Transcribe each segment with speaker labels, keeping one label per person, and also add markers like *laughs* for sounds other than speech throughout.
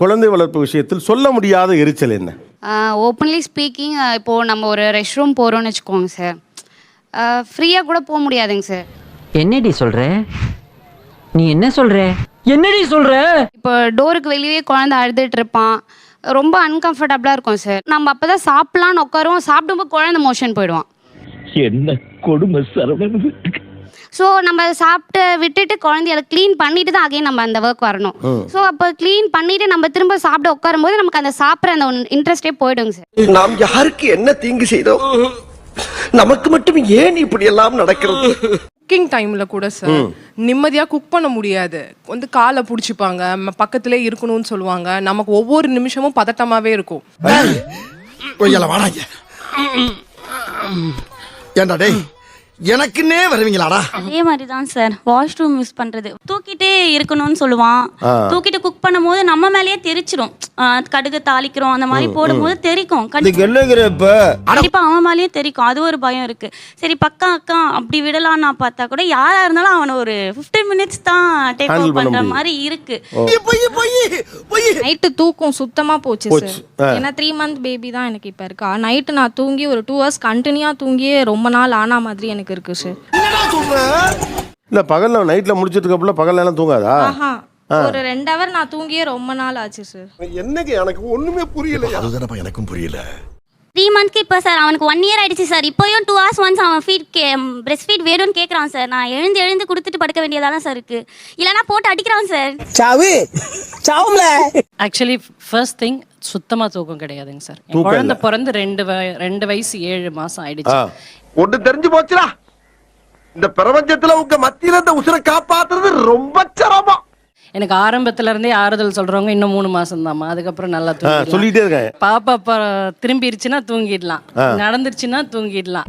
Speaker 1: குழந்தை வளர்ப்பு விஷயத்தில் சொல்ல முடியாத எரிச்சல் என்ன?
Speaker 2: ஓப்பன்லி ஸ்பீக்கிங் இப்போது நம்ம ஒரு ரெஸ்ட் ரூம் போகிறோம்னு வச்சுக்கோங்க சார் ஃப்ரீயாக கூட போக முடியாதுங்க சார்
Speaker 3: என்னடி சொல்ற? நீ என்ன சொல்ற? என்னடி சொல்ற?
Speaker 2: இப்போ டோருக்கு வெளியே குழந்தை அழுதுட்டு இருப்பான். ரொம்ப அன்கம்ஃபர்டபுளாக இருக்கும் சார் நம்ம அப்போ தான் சாப்பிட்லான்னு உட்காருவோம். சாப்பிடும்போது குழந்தை மோஷன் போயிடுவான்.
Speaker 4: என்ன கொடுமை சரவணன்
Speaker 2: ஸோ நம்ம சாப்பிட்டு விட்டுட்டு குழந்தைய அதை க்ளீன் பண்ணிட்டு தான் அகைன் நம்ம அந்த ஒர்க் வரணும். ஸோ அப்போ க்ளீன் பண்ணிட்டு நம்ம திரும்ப சாப்பிட உட்காரும்போது நமக்கு அந்த சாப்பிட்ற அந்த இன்ட்ரெஸ்டே போயிடுங்க சார்.
Speaker 5: நாம் யாருக்கு என்ன தீங்கு செய்தோம்? நமக்கு மட்டும் ஏன் இப்படி எல்லாம் நடக்கிறது?
Speaker 6: குக்கிங் டைம்ல கூட சார் நிம்மதியா குக் பண்ண முடியாது. வந்து காலை புடிச்சுப்பாங்க பக்கத்திலே இருக்கணும்னு சொல்லுவாங்க. நமக்கு ஒவ்வொரு நிமிஷமும் பதட்டமாவே இருக்கும்.
Speaker 5: ஏண்டா டேய்? எனக்குன்னே வருவீங்களாடா?
Speaker 7: அதே மாதிரி தான் சார் வாஷ்ரூம் யூஸ் பண்றது. தூக்கிட்டே இருக்கணும்னு சொல்லுவான். தூக்கிட்டு குக் பண்ணும்போது நம்ம மேலேயே தெரிச்சிரும். ஆ, கடுகு தாளிக்கிறோம் அந்த மாதிரி போடும்போது தெரிக்கும். கண்டிப்பா. கண்டிப்பா அவன் மேலேயே தெரிக்கும். அது ஒரு பயம் இருக்கு. சரி பக்கா அக்கா அப்படி விடலாம்னு நான் பார்த்தா கூட யாரா இருந்தாலும் அவனை ஒரு 15 மினிட்ஸ் தான் டேக்
Speaker 1: Handle
Speaker 7: ஓவர்
Speaker 1: பண்ண
Speaker 7: பண்ற
Speaker 1: முடியும்.
Speaker 7: மாதிரி இருக்கு.
Speaker 5: பொய் பொய் பொய்.
Speaker 8: நைட்டு தூக்கம் சுத்தமா போச்சு
Speaker 1: போச்சு.
Speaker 8: சார்
Speaker 1: ஆ.
Speaker 8: ஏன்னா த்ரீ மந்த் பேபி தான் எனக்கு இப்போ இருக்கா. நைட்டு நான் தூங்கி ஒரு டூ ஹவர்ஸ் கண்டினியூவா தூங்கியே ரொம்ப நாள் ஆனா மாதிரி எனக்கு இருக்கு சார்
Speaker 1: இல்ல பகல்ல நைட்ல முடிச்சதுக்கு அப்புறம் பகல்ல எல்லாம் தூங்காதா?
Speaker 8: ஆஹா. ஒரு ரெண்டு ஹவர் நான் தூங்கியே ரொம்ப நாள் ஆச்சு சார்
Speaker 5: என்னங்க எனக்கு ஒண்ணுமே புரியல அதுதானப்பா எனக்கும் புரியல.
Speaker 7: த்ரீ மந்த்க்கு இப்போ சார் அவனுக்கு ஒன் இயர் ஆயிடுச்சு சார் இப்போயும் டூ ஹவர்ஸ் ஒன்ஸ் அவன் ஃபீட் கே பிரெஸ்ட் ஃபீட் வேணும்னு கேட்குறான் சார் நான் எழுந்து எழுந்து கொடுத்துட்டு படுக்க வேண்டியதாக தான் சார் இருக்கு. இல்லைன்னா போட்டு அடிக்கிறான் சார்
Speaker 5: சாவு. சாவும்ல.
Speaker 9: ஆக்சுவலி ஃபர்ஸ்ட் திங் சுத்தமா தூக்கம் கிடையாதுங்க சார் என் குழந்தை. பிறந்து ரெண்டு வய- ரெண்டு வயசு ஏழு மாசம்
Speaker 1: ஆ.
Speaker 9: ஆயிடுச்சு
Speaker 5: ஒண்ணு தெரிஞ்சு போச்சுடா. இந்த பிரபஞ்சத்துல உங்க மத்தியில இந்த உசுரை காப்பாத்துறது ரொம்ப சிரமம்.
Speaker 9: எனக்கு ஆரம்பத்துல இருந்தே ஆறுதல் சொல்றவங்க இன்னும் மூணு மாசம் தாம்மா அதுக்கப்புறம் நல்லா தூங்கிடலாம்.
Speaker 1: சொல்லிட்டே இருக்கேன்
Speaker 9: பாப்பா ப- திரும்பிருச்சுன்னா தூங்கிடலாம். நடந்துருச்சுன்னா தூங்கிடலாம்.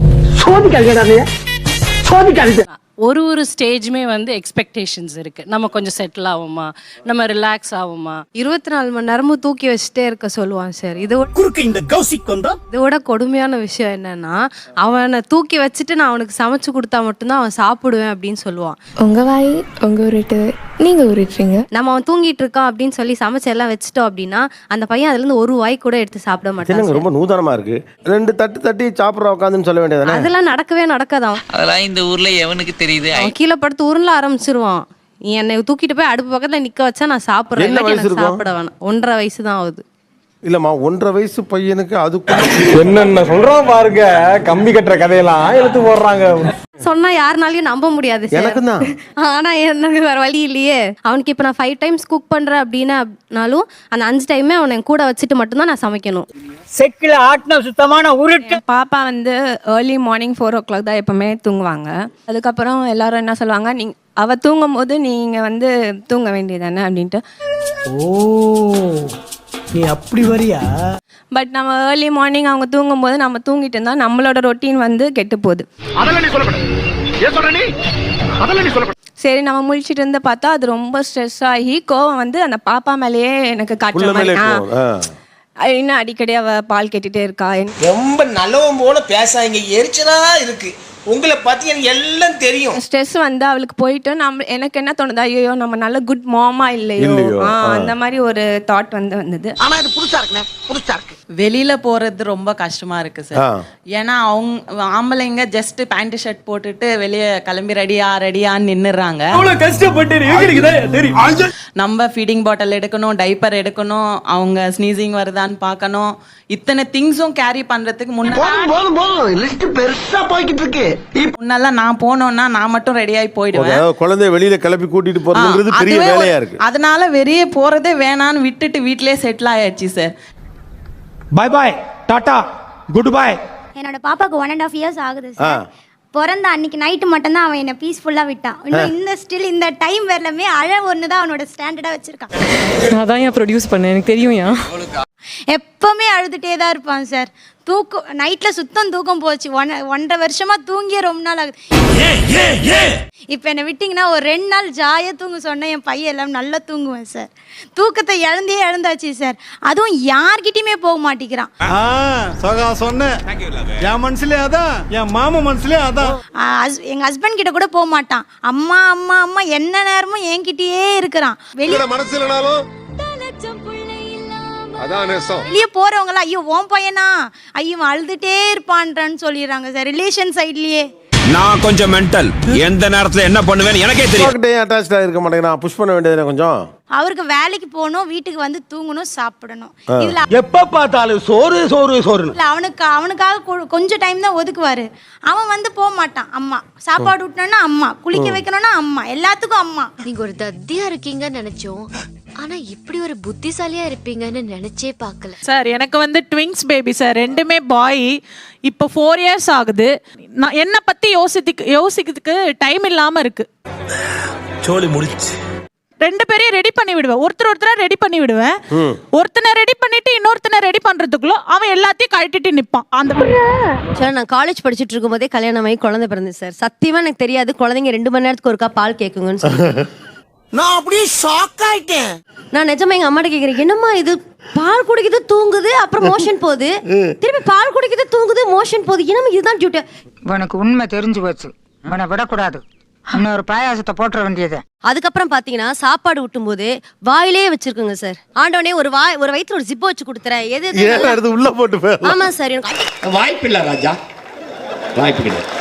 Speaker 9: ஒரு ஒரு ஸ்டேஜுமே வந்து எக்ஸ்பெக்டேஷன்ஸ் இருக்கு. நம்ம கொஞ்சம் செட்டில் ஆகுமா? நம்ம ரிலாக்ஸ் ஆகுமா?
Speaker 8: இருபத்தி நாலு மணி நேரமும் தூக்கி வச்சுட்டே இருக்க சொல்லுவான் சார். இது
Speaker 5: இந்த கௌசிக் கொண்டா?
Speaker 8: இதோட கொடுமையான விஷயம் என்னன்னா அவனை தூக்கி வச்சுட்டு நான் அவனுக்கு சமைச்சு கொடுத்தா மட்டும்தான் அவன் சாப்பிடுவேன் அப்படின்னு சொல்லுவான்.
Speaker 10: உங்க வாய் உங்க உருட்டு. நீங்க உருட்டுறீங்க
Speaker 8: நம்ம அவன் தூங்கிட்டு இருக்கான் அப்படின்னு சொல்லி சமைச்சு எல்லாம் வச்சுட்டோம் அப்படின்னா அந்த பையன் அதுல இருந்து ஒரு வாய் கூட எடுத்து சாப்பிட மாட்டான்.
Speaker 1: ரொம்ப நூதனமா இருக்கு? ரெண்டு தட்டு தட்டி சாப்பிட்ற உட்காந்துன்னு சொல்ல வேண்டியதானே
Speaker 8: அதெல்லாம் நடக்கவே நடக்காது? அவன்
Speaker 3: அதெல்லாம் இந்த ஊர்ல எவனுக்கு தெரியுது?
Speaker 8: அவன் கீழே படுத்து உருள ஆரம்பிச்சிருவான். நீ என்னை தூக்கிட்டு போய் அடுப்பு பக்கத்துல நிக்க வச்சா நான் சாப்பிடுறேன்? சாப்பிட வேணாம். ஒன்றரை வயசு தான் ஆகுது.
Speaker 1: இல்லம்மா ஒன்றரை வயசு பையனுக்கு அதுக்குள்ள
Speaker 11: என்னென்ன சொல்றோம் பாருங்க கம்பி கட்டுற கதையெல்லாம் எடுத்து போடுறாங்க.
Speaker 8: சொன்னா யாருனாலையும் நம்ப முடியாது சார்
Speaker 1: எனக்கும் தான்.
Speaker 8: ஆனா எனக்கு வேற வழி இல்லையே. அவனுக்கு இப்ப நான் ஃபைவ் டைம்ஸ் குக் பண்றேன் அப்படின்னாலும் அந்த அஞ்சு டைமே அவனை என் கூட வச்சுட்டு மட்டும்தான் நான் சமைக்கணும்.
Speaker 3: செக்கில ஆட்டின சுத்தமான உருட்டு.
Speaker 6: பாப்பா வந்து early morning four o'clock தான் எப்பவுமே தூங்குவாங்க. அதுக்கப்புறம் எல்லாரும் என்ன சொல்லுவாங்க நீங்க அவ தூங்கும் போது நீங்க வந்து தூங்க வேண்டியதானே அப்படின்ட்டு.
Speaker 3: ஓ. நீ அப்படி வரியா?
Speaker 6: பட் நம்ம ஏர்லி மார்னிங் அவங்க தூங்கும் போது நம்ம தூங்கிட்டு இருந்தா நம்மளோட ரொட்டீன் வந்து கெட்டு போகுது. சரி நம்ம முழிச்சிட்டு இருந்து பார்த்தா அது ரொம்ப ஸ்ட்ரெஸ் ஆகி கோவம் வந்து அந்த பாப்பா மேலேயே எனக்கு காட்டுற மாதிரி. அடிக்கடி அவ பால் கேட்டுட்டே இருக்கா. என்-
Speaker 3: ரொம்ப நல்லவன் போல பேசாதீங்க. எரிச்சலா இருக்கு. உங்களை பத்தி எனக்கு எல்லாம் தெரியும்.
Speaker 6: ஸ்ட்ரெஸ் வந்து அவளுக்கு போயிட்டு நம்ம எனக்கு என்ன தோணுது? ஐயோ நம்ம நல்ல குட் மாமா இல்லையோ? ஆ. அந்த மாதிரி ஒரு தாட் வந்து வந்தது.
Speaker 5: ஆனா இது புதுசா இருக்குண்ணே புதுசா இருக்கு.
Speaker 9: வெளியில போறது ரொம்ப கஷ்டமா இருக்கு
Speaker 1: ஆ.
Speaker 9: சார் ஏன்னா அவங்க ஆம்பளைங்க ஜஸ்ட் பேண்ட் ஷர்ட் போட்டுட்டு வெளியே கிளம்பி ரெடியா ரெடியான்னு நின்னுறாங்க.
Speaker 11: கஷ்டப்பட்டு
Speaker 9: நம்ம ஃபீடிங் பாட்டில் எடுக்கணும் டைப்பர் எடுக்கணும் அவங்க ஸ்னீசிங் வருதான்னு பார்க்கணும். இத்தனை திங்ஸும் கேரி பண்றதுக்கு முன்ன
Speaker 5: போதும் போதும் போதும். லிஸ்ட் பெருசா போய்கிட்டு இருக்கு.
Speaker 9: முன்னெல்லாம் நான் போனோம்னா நான் மட்டும் ரெடியாகி போயிடுவேன்.
Speaker 1: குழந்தைய வெளியில கிளப்பி கூட்டிட்டு போறதுங்கிறது
Speaker 9: ஆ,
Speaker 1: பெரிய வேலையா இருக்கு.
Speaker 9: அதனால வெளியே போறதே வேணான்னு விட்டுட்டு வீட்டிலேயே செட்டில் ஆயாச்சு sir
Speaker 11: bye bye tata goodbye
Speaker 7: என்னோட பாப்பாக்கு ஒன் அண்ட் ஆஃப் இயர்ஸ் ஆகுது
Speaker 1: ஆ.
Speaker 7: பிறந்த அன்னைக்கு நைட்டு மட்டும்தான் அவன் என்ன பீஸ்ஃபுல்லாக விட்டான் இன்னும் இந்த ஸ்டில் இந்த டைம் வரலமே அழ ஒன்று தான் அவனோட ஸ்டாண்டர்டாக வச்சிருக்கான்.
Speaker 6: நான் தான் ஏன் ப்ரொடியூஸ் பண்ணேன்? எனக்கு தெரியும் ஏன்.
Speaker 2: எப்பவுமே அழுதுட்டே தான் இருப்பான் சார்
Speaker 12: தூக்கம் நைட்ல சுத்தம் தூக்கம் போச்சு. ஒன் ஒன்றரை வருஷமா தூங்கிய ரொம்ப நாள் ஆகுது. இப்போ என்னை விட்டிங்கன்னா ஒரு ரெண்டு நாள் ஜாலியாக தூங்க சொன்னேன். என் பையன் எல்லாம் நல்லா தூங்குவேன் சார் தூக்கத்தை இழந்தே இழந்தாச்சு சார் அதுவும் யார்கிட்டயுமே போக மாட்டேங்கிறான்.
Speaker 11: என் மனசுலயே அதான். என் மாமா மனசுலயே அதான்.
Speaker 12: ஆ, ஹஸ்- எங்க ஹஸ்பண்ட் கிட்ட கூட போக மாட்டான். அம்மா அம்மா அம்மா என்ன நேரமும் என்கிட்டயே இருக்கிறான். வெளியே
Speaker 13: மனசு இல்லைனாலும் அதான் நேசம்.
Speaker 12: வெளியே ஐயோ உன் பையனா? ஐயோ அழுதுட்டே இருப்பான்றான்னு சொல்லிடுறாங்க சார். ரிலேஷன் சைட்லயே
Speaker 14: நான் கொஞ்சம் மென்டல் எந்த நேரத்துல என்ன பண்ணுவேன்னு எனக்கே தெரியும்
Speaker 1: இருக்க மாட்டேங்கிறான் புஷ் பண்ண வேண்டியதுனே கொஞ்சம்?
Speaker 12: அவருக்கு வேலைக்கு போகணும் வீட்டுக்கு வந்து தூங்கணும் சாப்பிடணும். இதுல
Speaker 15: எப்ப பார்த்தாலும் சோறு சோறு சோறு
Speaker 12: இல்ல அவனுக்கு அவனுக்காக கொ- கொஞ்சம் டைம் தான் ஒதுக்குவாரு. அவன் வந்து போக மாட்டான். அம்மா. சாப்பாடு ஊட்டணும்னா அம்மா. குளிக்க வைக்கணும்னா அம்மா. எல்லாத்துக்கும் அம்மா.
Speaker 16: நீங்க ஒரு தத்தியா இருக்கீங்கன்னு நினைச்சோம். ஆனா இப்படி ஒரு புத்திசாலியா இருப்பீங்கன்னு நினைச்சே பார்க்கல.
Speaker 17: சார் எனக்கு வந்து ட்விங்ஸ் பேபி சார் ரெண்டுமே பாய் இப்போ ஃபோர் இயர்ஸ் ஆகுது. நான் என்னை பத்தி யோசித்துக்கு யோசிக்கிறதுக்கு டைம் இல்லாம இருக்கு.
Speaker 14: சோலி முடிச்சு.
Speaker 17: ரெண்டு பேரையும் ரெடி பண்ணி விடுவேன். ஒருத்தர் ஒருத்தரா ரெடி பண்ணி விடுவேன். ஒருத்தனை ரெடி பண்ணிட்டு இன்னொருத்தனை ரெடி பண்றதுக்குள்ள அவன் எல்லாத்தையும் கழட்டிட்டு நிப்பான். அந்த
Speaker 12: சார் நான் காலேஜ் படிச்சுட்டு இருக்கும் போதே கல்யாணம் ஆகி குழந்தை பிறந்தது சார் சத்தியமா எனக்கு தெரியாது. குழந்தைங்க ரெண்டு மணி நேரத்துக்கு ஒருக்கா பால் கேட்குங்கன்னு சொல்லி *laughs*
Speaker 15: நான் அப்படியே ஷாக் ஆயிட்டேன்.
Speaker 12: நான் நிஜமா எங்க அம்மாட்ட கேக்குறேன் என்னம்மா இது? பால் குடிக்குது தூங்குது அப்புறம் மோஷன் போகுது. திருப்பி பால் குடிக்குது தூங்குது மோஷன் போகுது. என்னம்மா இதுதான் டியூட்டி
Speaker 18: உனக்கு உண்மை தெரிஞ்சு போச்சு. உன்னை விடக்கூடாது. இன்னொரு பாயாசத்தை போட்டுற வேண்டியது.
Speaker 12: அதுக்கப்புறம் பாத்தீங்கன்னா சாப்பாடு ஊட்டும் போது வாயிலே வச்சிருக்குங்க சார். ஆண்டவனே ஒரு வாய் ஒரு வயித்துல ஒரு ஜிப் வச்சு கொடுத்துறேன். எது
Speaker 1: உள்ள போட்டு
Speaker 12: ஆமா சார் எனக்கு
Speaker 15: வாய்ப்பு இல்ல ராஜா. வாய்ப்பு கிடையாது.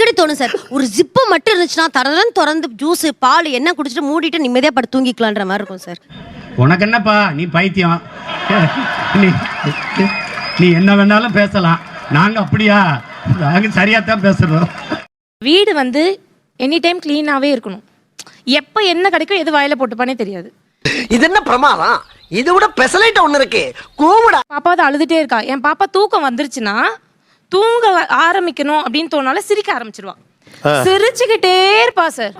Speaker 12: அடிக்கடி தோணும் சார். ஒரு ஜிப்பு மட்டும் இருந்துச்சுன்னா தரதன் திறந்து ஜூஸ் பால் என்ன குடிச்சிட்டு மூடிட்டு நிம்மதியா படுத்து தூங்கிக்கலான்ற மாதிரி இருக்கும் சார்.
Speaker 15: உனக்கு என்னப்பா? நீ பைத்தியம். நீ நீ என்ன வேணாலும் பேசலாம். நாங்க அப்படியா? நாங்க சரியா தான் பேசுறோம்.
Speaker 16: வீடு வந்து எனி டைம் கிளீனாவே இருக்கணும். எப்ப என்ன கிடைக்கும் எது வாயில போட்டுப்பானே தெரியாது.
Speaker 15: இது என்ன பிரமாதம்? இது விட பெசலைட் ஒண்ணு இருக்கு. கூவிடா.
Speaker 16: பாப்பா தான் அழுதுட்டே இருக்கா. என் பாப்பா தூக்கம் வந்துருச்சுன்னா தூங்க ஆரம்பிக்கணும் அப்படின்னு தோணால சிரிக்க ஆரம்பிச்சிருவா. சிரிச்சுக்கிட்டே இருப்பா சார்.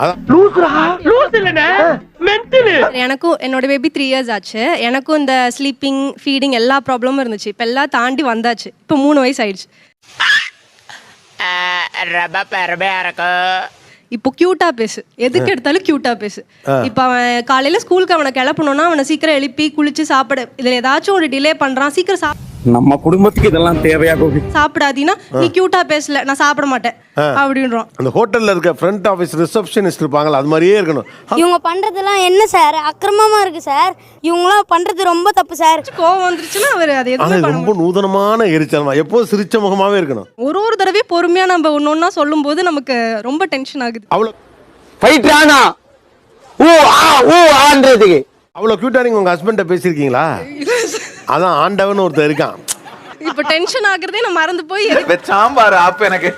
Speaker 12: எனக்கும் என்னோட பேபி த்ரீ இயர்ஸ் ஆச்சு. எனக்கும் இந்த ஸ்லீப்பிங் ஃபீடிங் எல்லா ப்ராப்ளமும் இருந்துச்சு. இப்போ எல்லாம் தாண்டி வந்தாச்சு. இப்போ மூணு வயசு ஆயிடுச்சு இப்போ கியூட்டா பேசு. எதுக்கு எடுத்தாலும் கியூட்டா பேசு. இப்போ அவன் காலையில ஸ்கூலுக்கு அவனை கிளப்பணும்னா அவனை சீக்கிரம் எழுப்பி குளிச்சு சாப்பிட. இதுல ஏதாச்சும் ஒரு டிலே பண்றான் சீக்கிரம் சாப்பிட
Speaker 11: நம்ம குடும்பத்துக்கு இதெல்லாம் தேவையா கோபி?
Speaker 12: சாப்பிடாதீன்னா நீ கியூட்டா பேசல நான் சாப்பிட மாட்டேன் அப்படின்றோம்.
Speaker 1: அந்த ஹோட்டல்ல இருக்க ஃப்ரண்ட் ஆஃபீஸ் ரிசப்ஷனிஸ்ட் இருப்பாங்கல்ல அது மாதிரியே இருக்கணும்.
Speaker 12: இவங்க பண்றதெல்லாம் என்ன சார்? அக்கிரமமா இருக்கு சார். இவங்களாம் பண்றது ரொம்ப தப்பு சார். கோவம் வந்துருச்சுன்னா அவர் அது
Speaker 1: இது ரொம்ப நூதனமான எரிச்சல் எப்போதும் சிரிச்ச முகமாவே இருக்கணும்?
Speaker 12: ஒரு ஒரு தடவையும் பொறுமையா நம்ம ஒன்னு ஒன்னா சொல்லும் போது நமக்கு ரொம்ப டென்ஷன் ஆகுது.
Speaker 1: அவ்வளவு
Speaker 15: ஃபைட் ஆனா ஊ ஆ ஊ ஆன்றதுக்கு.
Speaker 1: அவ்வளவு கியூட்டா நீங்க உங்க ஹஸ்பண்ட பேசியிருக்கீங்களா? அதான் ஆண்டவன் ஒருத்தர் இருக்கான்.
Speaker 12: இப்போ டென்ஷன் ஆகுறதே நான் மறந்து போய்
Speaker 11: சாம்பார் ஆப்பு எனக்கு.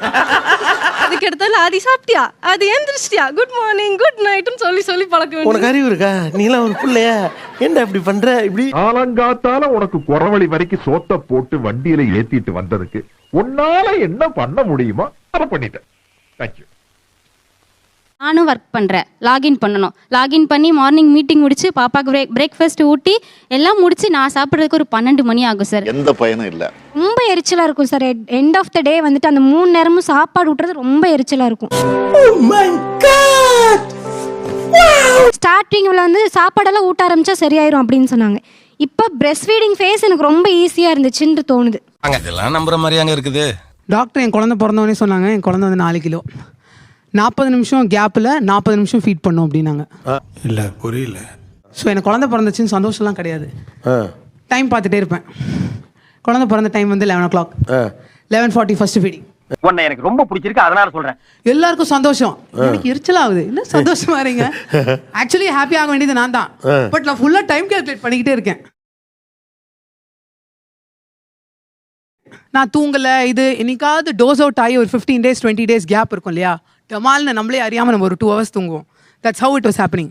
Speaker 12: அதுக்கு எடுத்தாலும் அது சாப்பிட்டியா? அது எந்திரிச்சிட்டியா? குட் மார்னிங் குட் நைட்னு சொல்லி சொல்லி பழக்க
Speaker 1: உனக்கு அறிவு இருக்கா? நீலாம் ஒரு பிள்ளையா? ஏன்டா இப்படி பண்ற? இப்படி
Speaker 13: காலங்காத்தால உனக்கு குறவழி வரைக்கும் சோத்த போட்டு வண்டியில ஏத்திட்டு வந்ததுக்கு உன்னால என்ன பண்ண முடியுமோ அதை பண்ணிட்டேன். தேங்க்யூ
Speaker 19: நானும் ஒர்க் பண்ணுறேன் லாகின் பண்ணணும். லாகின் பண்ணி மார்னிங் மீட்டிங் முடிச்சு பாப்பாக்கு பிரேக் பிரேக்ஃபாஸ்ட் ஊட்டி எல்லாம் முடிச்சு நான் சாப்பிட்றதுக்கு ஒரு பன்னெண்டு மணி ஆகும் சார்
Speaker 13: எந்த பயனும் இல்ல.
Speaker 19: ரொம்ப எரிச்சலாக இருக்கும் sir end of the day வந்துட்டு அந்த மூணு நேரமும் சாப்பாடு விட்டுறது ரொம்ப எரிச்சலாக இருக்கும். ஸ்டார்டிங்கில் வந்து சாப்பாடெல்லாம் ஊட்ட ஆரம்பிச்சா சரியாயிரும் அப்படின்னு சொன்னாங்க. இப்போ பிரஸ்ட் ஃபீடிங் ஃபேஸ் எனக்கு ரொம்ப ஈஸியாக இருந்துச்சுன்னு தோணுது.
Speaker 14: இதெல்லாம் நம்புற மாதிரியாங்க இருக்குது.
Speaker 18: டாக்டர் என் குழந்தை பிறந்தவொடனே சொன்னாங்க. என் குழந்தை வந்து நாலு கிலோ. நாற்பது நிமிஷம் கேப்பில் நாற்பது நிமிஷம் ஃபீட் பண்ணும் அப்படின்னாங்க.
Speaker 13: இல்ல புரியல.
Speaker 18: ஸோ எனக்கு குழந்தை பிறந்துச்சுன்னு சந்தோஷம்லாம் கிடையாது. டைம் பார்த்துட்டே இருப்பேன். குழந்தை பிறந்த டைம் வந்து eleven o'clock. Eleven forty first feeding
Speaker 15: உன்னை எனக்கு ரொம்ப பிடிச்சிருக்கு அதனால சொல்றேன்.
Speaker 18: எல்லாருக்கும் சந்தோஷம். எனக்கு எரிச்சலாகுது. என்ன சந்தோஷமா இருங்க? *laughs* ஆக்சுவலி ஹாப்பி ஆக வேண்டியது நான் தான் பட் நான் ஃபுல்லாக டைம் கால்குலேட் பண்ணிக்கிட்டே இருக்கேன். நான் தூங்கல இது என்னைக்காவது டோஸ் அவுட் ஆகி ஒரு fifteen days twenty days gap இருக்கும் இல்லையா? டமால்னு நம்மளே அறியாம நம்ம ஒரு டூ ஹவர்ஸ் தூங்குவோம். That's how it was happening